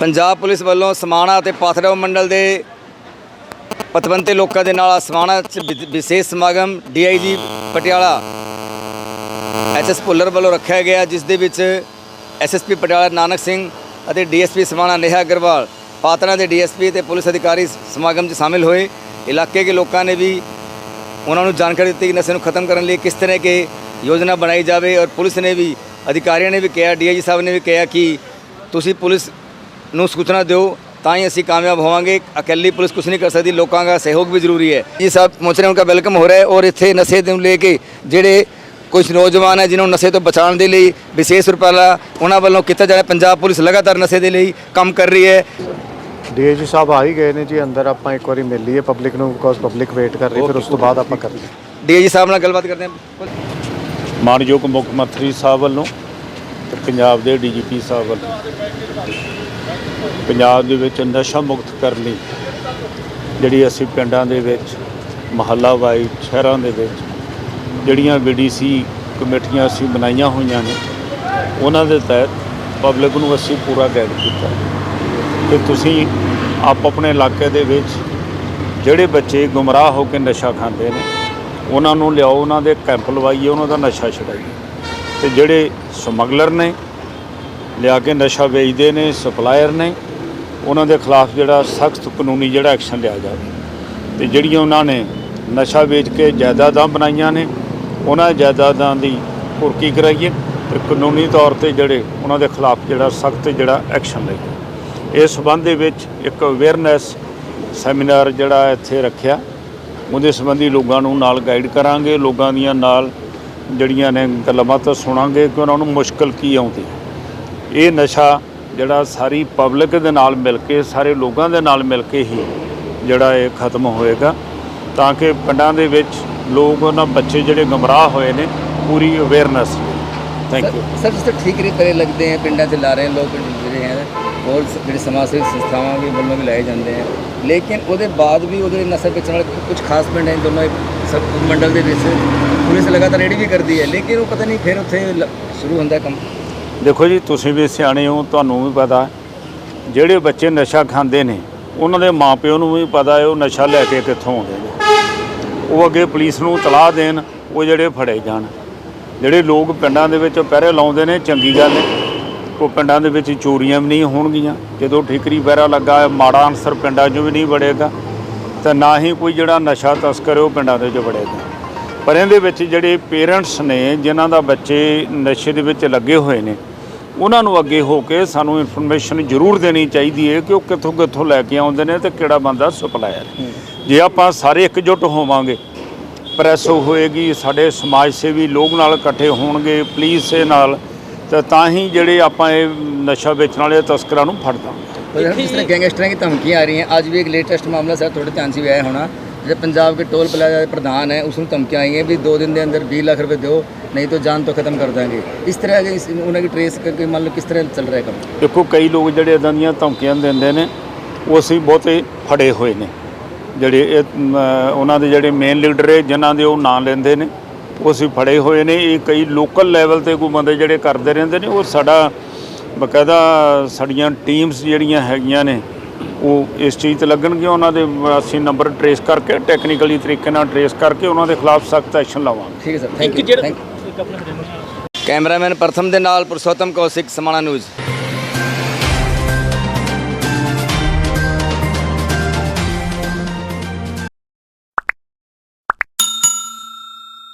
Punjab police ਵੱਲੋਂ ਸਮਾਣਾ ਅਤੇ ਪਾਥੜਾ ਮੰਡਲ ਦੇ ਪਤਵੰਤੇ ਲੋਕਾਂ ਦੇ ਨਾਲ ਸਮਾਣਾ ਚ ਵਿਸ਼ੇਸ਼ ਸਮਾਗਮ ਡੀਆਈਜੀ ਪਟਿਆਲਾ ਐਸਐਸ ਭੁੱਲਰ ਵੱਲੋਂ ਰੱਖਿਆ ਗਿਆ, ਜਿਸ ਦੇ ਵਿੱਚ ਐਸਐਸਪੀ ਪਟਿਆਲਾ ਨਾਨਕ ਸਿੰਘ ਅਤੇ ਡੀਐਸਪੀ ਸਮਾਣਾ ਨੇਹਾ ਅਗਰਵਾਲ ਪਾਤੜਾ ਦੇ ਡੀਐਸਪੀ ਤੇ ਪੁਲਿਸ ਅਧਿਕਾਰੀ ਸਮਾਗਮ 'ਚ ਸ਼ਾਮਿਲ ਹੋਏ। ਇਲਾਕੇ ਦੇ ਲੋਕਾਂ ਨੇ ਵੀ ਉਹਨਾਂ ਨੂੰ ਜਾਣਕਾਰੀ ਦਿੱਤੀ ਕਿ ਨਸ਼ੇ ਨੂੰ ਖਤਮ ਕਰਨ ਲਈ ਕਿਸ ਤਰ੍ਹਾਂ ਕੇ ਯੋਜਨਾ ਬਣਾਈ ਜਾਵੇ ਔਰ ਪੁਲਿਸ ਨੇ ਵੀ ਅਧਿਕਾਰੀਆਂ ਨੇ ਵੀ ਕਿਹਾ, ਡੀਆਈਜੀ ਸਾਹਿਬ ਨੇ ਵੀ ਕਿਹਾ ਕਿ ਤੁਸੀਂ ਪੁਲਿਸ ਨੂੰ ਸੂਚਨਾ ਦਿਓ ਤਾਂ ਹੀ ਅਸੀਂ ਕਾਮਯਾਬ ਹੋਵਾਂਗੇ। ਇਕੱਲੀ ਪੁਲਿਸ ਕੁਝ ਨਹੀਂ ਕਰ ਸਕਦੀ ਲੋਕਾਂ ਦਾ ਸਹਿਯੋਗ ਵੀ ਜ਼ਰੂਰੀ ਹੈ। ਜੀ ਸਾਹਿਬ ਪਹੁੰਚ ਰਹੇ ਉਨ੍ਹਾਂ ਦਾ ਵੈਲਕਮ ਹੋ ਰਿਹਾ ਹੈ ਔਰ ਇੱਥੇ ਨਸ਼ੇ ਨੂੰ ਲੈ ਕੇ ਜਿਹੜੇ ਕੁਝ ਨੌਜਵਾਨ ਹੈ ਜਿਨ੍ਹਾਂ ਨੂੰ ਨਸ਼ੇ ਤੋਂ ਬਚਾਉਣ ਦੇ ਲਈ ਵਿਸ਼ੇਸ਼ ਉਪਰਾਲਾ ਉਹਨਾਂ ਵੱਲੋਂ ਕੀਤਾ ਜਾ ਰਿਹਾ ਪੰਜਾਬ ਪੁਲਿਸ ਲਗਾਤਾਰ ਨਸ਼ੇ ਦੇ ਲਈ ਕੰਮ ਕਰ ਰਹੀ ਹੈ। ਡੀਏਜੀ ਸਾਹਿਬ ਆ ਹੀ ਗਏ ਨੇ ਜੀ ਅੰਦਰ ਆਪਾਂ ਇੱਕ ਵਾਰੀ ਮਿਲ ਲਈਏ ਪਬਲਿਕ ਨੂੰ ਬਿਕੋਜ਼ ਪਬਲਿਕ ਵੇਟ ਕਰ ਰਹੀ ਫਿਰ ਉਸ ਤੋਂ ਬਾਅਦ ਆਪਾਂ ਕਰਦੇ ਹਾਂ ਡੀਆਈਜੀ ਸਾਹਿਬ ਨਾਲ ਗੱਲਬਾਤ ਕਰਦੇ ਹਾਂ। ਮਾਨਯੋਗ ਮੁੱਖ ਮੰਤਰੀ ਸਾਹਿਬ ਵੱਲੋਂ ਤੇ ਪੰਜਾਬ ਦੇ ਡੀਜੀਪੀ ਸਾਹਿਬ ਵੱਲੋਂ। ਪੰਜਾਬ ਦੇ ਵਿੱਚ ਨਸ਼ਾ ਮੁਕਤ ਕਰਨ ਲਈ ਜਿਹੜੀ ਅਸੀਂ ਪਿੰਡਾਂ ਦੇ ਵਿੱਚ ਮਹੱਲਾ ਵਾਈ ਸ਼ਹਿਰਾਂ ਦੇ ਵਿੱਚ ਜਿਹੜੀਆਂ ਬੀਡੀਸੀ ਕਮੇਟੀਆਂ ਅਸੀਂ ਬਣਾਈਆਂ ਹੋਈਆਂ ਨੇ, ਉਹਨਾਂ ਦੇ ਤਹਿਤ ਪਬਲਿਕ ਨੂੰ ਅਸੀਂ ਪੂਰਾ ਗਾਈਡ ਕੀਤਾ। ਕਿ ਤੁਸੀਂ ਆਪ ਆਪਣੇ ਇਲਾਕੇ ਦੇ ਵਿੱਚ ਜਿਹੜੇ ਬੱਚੇ ਗੁੰਮਰਾਹ ਹੋ ਕੇ ਨਸ਼ਾ ਖਾਂਦੇ ਨੇ, ਉਹਨਾਂ ਨੂੰ ਲਿਆਓ, ਉਹਨਾਂ ਦੇ ਕੈਂਪ ਲਵਾਈਏ, ਉਹਨਾਂ ਦਾ ਨਸ਼ਾ ਛਡਾਈਏ। ਤੇ ਜਿਹੜੇ ਸਮਗਲਰ ਨੇ ਲਿਆ ਕੇ ਨਸ਼ਾ ਵੇਚਦੇ ਨੇ ਸਪਲਾਇਰ ਨੇ, ਉਹਨਾਂ ਦੇ ਖਿਲਾਫ ਜਿਹੜਾ ਸਖਤ ਕਾਨੂੰਨੀ ਜਿਹੜਾ ਐਕਸ਼ਨ ਲਿਆ ਜਾਵੇ। ਤੇ ਜਿਹੜੀਆਂ ਉਹਨਾਂ ਨੇ ਨਸ਼ਾ ਵੇਚ ਕੇ ਜਾਇਦਾਦਾਂ ਬਣਾਈਆਂ ਨੇ, ਉਹਨਾਂ ਜਾਇਦਾਦਾਂ ਦੀ ਪੁਰਕੀ ਕਰਾਈਏ ਤੇ ਕਾਨੂੰਨੀ ਤੌਰ ਤੇ ਜਿਹੜੇ ਉਹਨਾਂ ਦੇ ਖਿਲਾਫ ਜਿਹੜਾ ਸਖਤ ਜਿਹੜਾ ਐਕਸ਼ਨ ਲਈਏ। ਇਸ ਸੰਬੰਧ ਦੇ ਵਿੱਚ ਇੱਕ ਅਵੇਅਰਨੈਸ ਸੈਮੀਨਾਰ ਜਿਹੜਾ ਇੱਥੇ ਰੱਖਿਆ। ਉਹਦੇ ਸੰਬੰਧੀ ਲੋਕਾਂ ਨੂੰ ਨਾਲ ਗਾਈਡ ਕਰਾਂਗੇ, ਲੋਕਾਂ ਦੀਆਂ ਨਾਲ ਜਿਹੜੀਆਂ ਨੇ ਗੱਲਬਾਤਾਂ ਸੁਣਾਂਗੇ ਕਿ ਉਹਨਾਂ ਨੂੰ ਮੁਸ਼ਕਲ ਕੀ ਆਉਂਦੀ ਹੈ। ਇਹ ਨਸ਼ਾ ਜਿਹੜਾ ਸਾਰੀ ਪਬਲਿਕ ਦੇ ਨਾਲ ਮਿਲ ਕੇ ਸਾਰੇ ਲੋਕਾਂ ਦੇ ਨਾਲ ਮਿਲ ਕੇ ਹੀ ਜਿਹੜਾ ਇਹ ਖਤਮ ਹੋਏਗਾ। ਤਾਂ ਕਿ ਪਿੰਡਾਂ ਦੇ ਵਿੱਚ ਲੋਕ ਉਹਨਾਂ ਬੱਚੇ ਜਿਹੜੇ ਗਮਰਾਹ ਹੋਏ ਨੇ ਪੂਰੀ ਅਵੇਅਰਨੈਸ ਥੈਂਕ ਯੂ ਸਰ ਜਿਸ ਤਰ੍ਹਾਂ ਠੀਕ ਰਿਪੇਰੇ ਲੱਗਦੇ ਹੈ ਪਿੰਡਾਂ 'ਚ ਲਾ ਰਹੇ ਲੋਕ ਜਿਹੜੇ ਹੈ ਸ- ਜਿਹੜੇ ਸਮਾਜ ਸੇਵੀ ਸੰਸਥਾਵਾਂ ਵੀ ਵੱਲੋਂ ਵੀ ਲਾਏ ਜਾਂਦੇ ਹੈ ਲੇਕਿਨ ਉਹਦੇ ਬਾਅਦ ਵੀ ਉਹਦੇ ਨਸ਼ਾ ਵੇਚਣ ਵਾਲੇ ਕੁਝ ਖਾਸ ਪਿੰਡ ਹੈ ਦੋਨੋਂ ਸਬ ਮੰਡਲ ਦੇ ਵਿੱਚ ਪੁਲਿਸ ਲਗਾਤਾਰ ਰੇਡੀ ਵੀ ਕਰਦੀ ਹੈ ਲੇਕਿਨ ਉਹ ਪਤਾ ਨਹੀਂ ਫਿਰ ਉੱਥੇ ਸ਼ੁਰੂ ਹੁੰਦਾ ਕੰਮ। ਦੇਖੋ ਜੀ, ਤੁਸੀਂ ਵੀ ਸਿਆਣੇ ਹੋ, ਤੁਹਾਨੂੰ ਵੀ ਪਤਾ। ਜਿਹੜੇ ਬੱਚੇ ਨਸ਼ਾ ਖਾਂਦੇ ਨੇ, ਉਹਨਾਂ ਦੇ ਮਾਪਿਓ ਨੂੰ ਵੀ ਪਤਾ ਹੈ, ਉਹ ਨਸ਼ਾ ਲੈ ਕੇ ਕਿੱਥੋਂ ਆਉਂਦੇ ਨੇ। ਉਹ ਅੱਗੇ ਪੁਲਿਸ ਨੂੰ ਤਲਾਹ ਦੇਣ, ਉਹ ਜਿਹੜੇ ਫੜੇ ਜਾਣ। ਜਿਹੜੇ ਲੋਕ ਪਿੰਡਾਂ ਦੇ ਵਿੱਚ ਪਹਿਰੇ ਲਾਉਂਦੇ ਨੇ, ਚੰਗੀ ਗੱਲ ਹੈ। ਉਹ ਪਿੰਡਾਂ ਦੇ ਵਿੱਚ ਚੋਰੀਆਂ ਵੀ ਨਹੀਂ ਹੋਣਗੀਆਂ। ਜਦੋਂ ਠੀਕਰੀ ਪਹਿਰਾ ਲੱਗਾ, ਮਾੜਾ ਅਨਸਰ ਪਿੰਡਾਂ 'ਚੋਂ ਵੀ ਨਹੀਂ ਵੜੇਗਾ। ਤੇ ਨਾ ਹੀ ਕੋਈ ਜਿਹੜਾ ਨਸ਼ਾ ਤਸਕਰ ਉਹ ਪਿੰਡਾਂ ਦੇ 'ਚ ਵੜੇਗਾ। ਪਰ ਇਹਦੇ ਵਿੱਚ ਜਿਹੜੇ ਪੇਰੈਂਟਸ ਨੇ, ਜਿਨ੍ਹਾਂ ਦਾ ਬੱਚੇ ਨਸ਼ੇ ਦੇ ਵਿੱਚ ਲੱਗੇ ਹੋਏ ਨੇ ਉਹਨਾਂ ਨੂੰ ਅੱਗੇ ਹੋ ਕੇ ਸਾਨੂੰ ਇਨਫੋਰਮੇਸ਼ਨ ਜ਼ਰੂਰ ਦੇਣੀ ਚਾਹੀਦੀ ਹੈ ਕਿ ਉਹ ਕਿੱਥੋਂ ਕਿੱਥੋਂ ਲੈ ਕੇ ਆਉਂਦੇ ਨੇ ਤੇ ਕਿਹੜਾ ਬੰਦਾ ਸਪਲਾਇਰ ਜੇ ਆਪਾਂ ਸਾਰੇ ਇਕਜੁੱਟ ਹੋਵਾਂਗੇ ਪ੍ਰੈਸ ਹੋਏਗੀ ਸਾਡੇ ਸਮਾਜ ਸੇਵੀ ਲੋਕ ਨਾਲ ਇਕੱਠੇ ਹੋਣਗੇ ਪੁਲਿਸ ਦੇ ਨਾਲ ਤੇ ਤਾਂ ਹੀ ਜਿਹੜੇ ਆਪਾਂ ਇਹ ਨਸ਼ਾ ਵੇਚਣ ਵਾਲੇ ਤਸਕਰਾਂ ਨੂੰ ਫੜ ਦਾਂਗੇ ਪਰ ਜਿਸ ਤਰ੍ਹਾਂ ਗੈਂਗਸਟਰਾਂ की ਧਮਕੀਆਂ ਆ ਰਹੀਆਂ ਅੱਜ ਵੀ ਇੱਕ ਲੇਟੈਸਟ ਮਾਮਲਾ ਸਰ ਤੁਹਾਡੇ ਧਿਆਨ 'ਚ ਵੀ ਆਇਆ ਹੋਣਾ। ਜਿਹੜੇ ਪੰਜਾਬ ਦੇ ਟੋਲ ਪਲਾਜ਼ਾ ਦੇ ਪ੍ਰਧਾਨ ਹੈ ਉਸ ਨੂੰ ਧਮਕੀਆਂ ਆਈਆਂ ਵੀ 2 ਦਿਨ ਦੇ ਅੰਦਰ 20 ਲੱਖ ਰੁਪਏ ਦਿਓ, ਨਹੀਂ ਤਾਂ ਜਾਨ ਤੋਂ ਖਤਮ ਕਰ ਦਾਂਗੇ। ਇਸ ਤਰ੍ਹਾਂ ਇਸ ਉਹਨਾਂ ਦੀ ਟ੍ਰੇਸ ਕਰਕੇ ਮੰਨ ਲਓ ਕਿਸ ਤਰ੍ਹਾਂ ਚੱਲ ਰਿਹਾ ਕੰਮ? ਦੇਖੋ, ਕਈ ਲੋਕ ਜਿਹੜੇ ਇਦਾਂ ਦੀਆਂ ਧਮਕੀਆਂ ਦਿੰਦੇ ਨੇ, ਉਹ ਅਸੀਂ ਬਹੁਤੇ ਫੜੇ ਹੋਏ ਨੇ। ਜਿਹੜੇ ਇਹ ਉਹਨਾਂ ਦੇ ਜਿਹੜੇ ਮੇਨ ਲੀਡਰ ਹੈ, ਜਿਨ੍ਹਾਂ ਦੇ ਉਹ ਨਾਂ ਲੈਂਦੇ ਨੇ, ਉਹ ਅਸੀਂ ਫੜੇ ਹੋਏ ਨੇ। ਇਹ ਕਈ ਲੋਕਲ ਲੈਵਲ ਤੇ ਕੋਈ ਬੰਦੇ ਜਿਹੜੇ ਕਰਦੇ ਰਹਿੰਦੇ ਨੇ, ਉਹ ਸਾਡਾ ਬਕਾਇਦਾ ਸਾਡੀਆਂ ਟੀਮਸ ਜਿਹੜੀਆਂ ਹੈਗੀਆਂ ਨੇ ਉਹ ਇਸ ਚੀਜ਼ ਤੇ ਲੱਗਣਗੀਆਂ ਉਹਨਾਂ ਦੇ ਅਸੀਂ ਨੰਬਰ ਟਰੇਸ ਕਰਕੇ ਟੈਕਨੀਕਲੀ ਤਰੀਕੇ ਨਾਲ ਟਰੇਸ ਕਰਕੇ ਉਹਨਾਂ ਦੇ ਖਿਲਾਫ ਸਖਤ ਐਕਸ਼ਨ ਲਵਾਂਗੇ। ਠੀਕ ਹੈ ਸਰ ਥੈਂਕ ਯੂ ਕੈਮਰਾਮੈਨ ਪ੍ਰਥਮ ਦੇ ਨਾਲ ਪੁਰਸ਼ੋਤਮ ਕੌਸ਼ਿਕ ਸਮਾਣਾ ਨਿਊਜ਼